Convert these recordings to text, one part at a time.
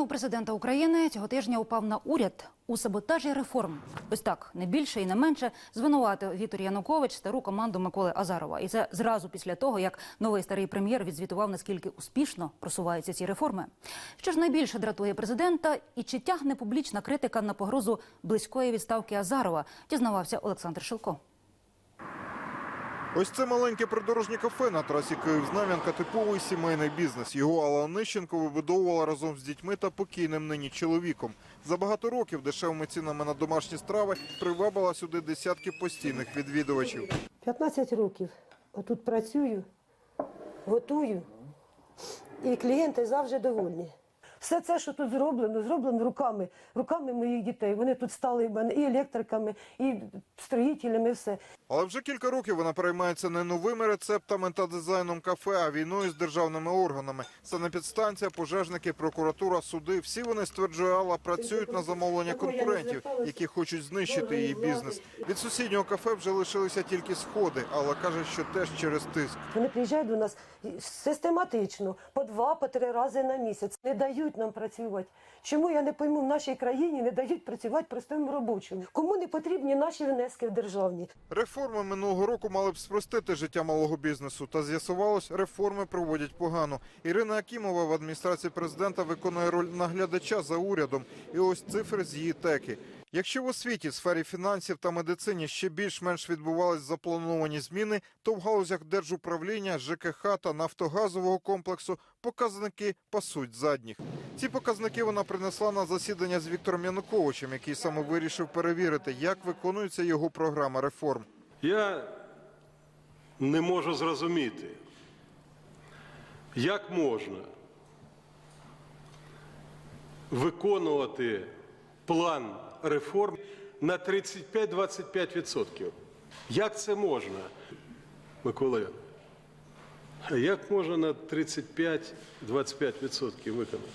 У президента України цього тижня упав на уряд у саботажі реформ. Ось так не більше і не менше звинуватив Віктор Янукович стару команду Миколи Азарова. І це зразу після того, як новий старий прем'єр відзвітував наскільки успішно просуваються ці реформи. Що ж найбільше дратує президента, і чи тягне публічна критика на погрозу близької відставки Азарова, дізнавався Олександр Шилко. Ось це маленьке придорожнє кафе на трасі Київ-Знам'янка – типовий сімейний бізнес. Його Алла Онищенко вибудовувала разом з дітьми та покійним нині чоловіком. За багато років дешевими цінами на домашні страви привабила сюди десятки постійних відвідувачів. 15 років отут працюю, готую, і клієнти завжди довольні. Все це, що тут зроблено, зроблено руками, руками моїх дітей. Вони тут стали в мене і електриками, і строїтелями, все. Але вже кілька років вона переймається не новими рецептами та дизайном кафе, а війною з державними органами. Санепідстанція, пожежники, прокуратура, суди – всі вони, стверджує Алла, працюють на замовлення конкурентів, які хочуть знищити її бізнес. Від сусіднього кафе вже лишилися тільки сходи. Алла каже, що теж через тиск. Вони приїжджають до нас систематично, по два, по три рази на місяць. Не дають нам працювати. Чому я не пойму, в нашій країні не дають працювати простим робочим? Кому не потрібні наші внески в державні? Реформи минулого року мали б спростити життя малого бізнесу. Та з'ясувалось, реформи проводять погано. Ірина Акімова в адміністрації президента виконує роль наглядача за урядом. І ось цифри з її теки. Якщо в освіті, сфері фінансів та медицині ще більш-менш відбувались заплановані зміни, то в галузях держуправління, ЖКХ та нафтогазового комплексу показники пасуть задніх. Ці показники вона принесла на засідання з Віктором Януковичем, який саме вирішив перевірити, як виконується його програма реформ. Я не можу зрозуміти, як можна виконувати план реформ на 35-25%. Як це можна, Микола? А як можна на 35-25% виконати?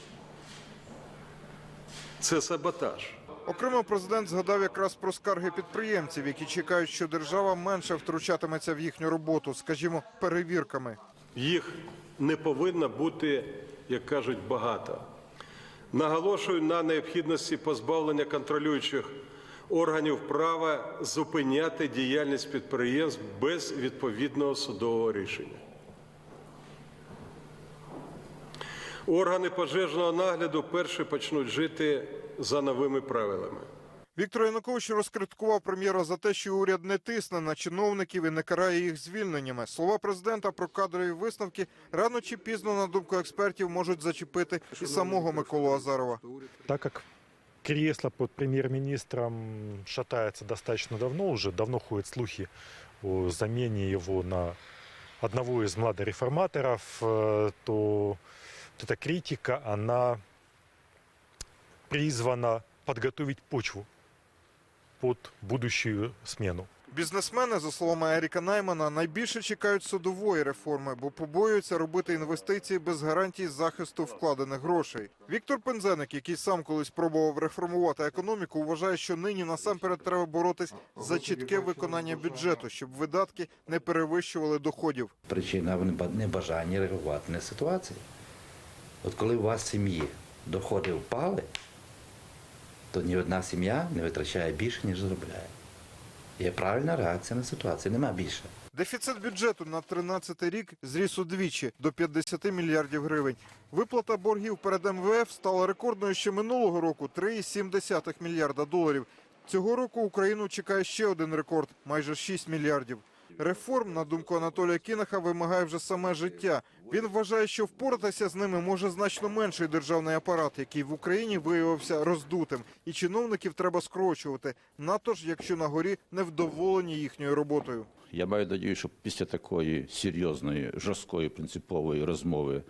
Це саботаж. Окремо президент згадав якраз про скарги підприємців, які чекають, що держава менше втручатиметься в їхню роботу, скажімо, перевірками. Їх не повинно бути, як кажуть, багато. Наголошую на необхідності позбавлення контролюючих органів права зупиняти діяльність підприємств без відповідного судового рішення. Органи пожежного нагляду перші почнуть жити за новими правилами. Віктор Янукович розкриткував прем'єра за те, що уряд не тисне на чиновників і не карає їх звільненнями. Слова президента про кадрові висновки рано чи пізно, на думку експертів, можуть зачепити і самого Миколу Азарова. Так как кресло под премьер-министром шатается достаточно давно уже, давно ходят слухи о замене его на одного из младореформаторов, э, то вот эта критика, она призвана подготовить почву под будущую смену. Бізнесмени, за словами Еріка Наймана, найбільше чекають судової реформи, бо побоюються робити інвестиції без гарантій захисту вкладених грошей. Віктор Пензеник, який сам колись пробував реформувати економіку, вважає, що нині насамперед треба боротись за чітке виконання бюджету, щоб видатки не перевищували доходів. Причина в неба- небажанні реагувати на ситуацію. От коли у вас сім'ї доходи впали, то ні одна сім'я не витрачає більше, ніж заробляє. Є правильна реакція на ситуацію, нема більше. Дефіцит бюджету на 13 рік зріс удвічі до 50 мільярдів гривень. Виплата боргів перед МВФ стала рекордною ще минулого року 3,7 мільярда доларів. Цього року Україну чекає ще один рекорд майже 6 мільярдів. Реформ, на думку Анатолія Кінаха, вимагає вже саме життя. Він вважає, що впоратися з ними може значно менший державний апарат, який в Україні виявився роздутим, і чиновників треба скорочувати. Надто ж, якщо на горі невдоволені їхньою роботою. Я маю надію, що після такої серйозної, жорсткої, принципової розмови,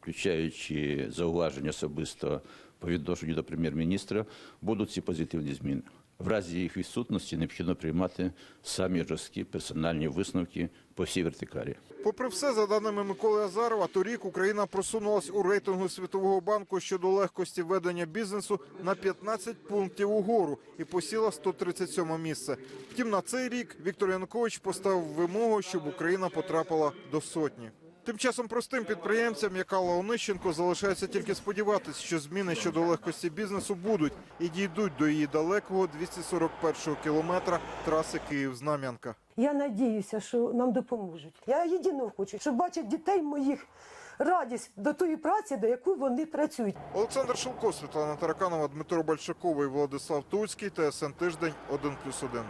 включаючи зауваження особисто по відношенню до прем'єр-міністра, будуть ці позитивні зміни. В разі їх відсутності необхідно приймати самі жорсткі персональні висновки по всій вертикалі. Попри все, за даними Миколи Азарова, торік Україна просунулась у рейтингу Світового банку щодо легкості ведення бізнесу на 15 пунктів угору і посіла 137 місце. Втім, на цей рік Віктор Янукович поставив вимогу, щоб Україна потрапила до сотні. Тим часом простим підприємцям, як Алла Онищенко, залишається тільки сподіватися, що зміни щодо легкості бізнесу будуть і дійдуть до її далекого 241-го кілометра траси Київ-Знам'янка. Я надіюся, що нам допоможуть. Я єдиного хочу, щоб бачити дітей моїх радість до тої праці, до яку вони працюють. Олександр Шилко, Світлана Тараканова, Дмитро Большаковий, Владислав Туцький, ТСН Тиждень, 1+,1.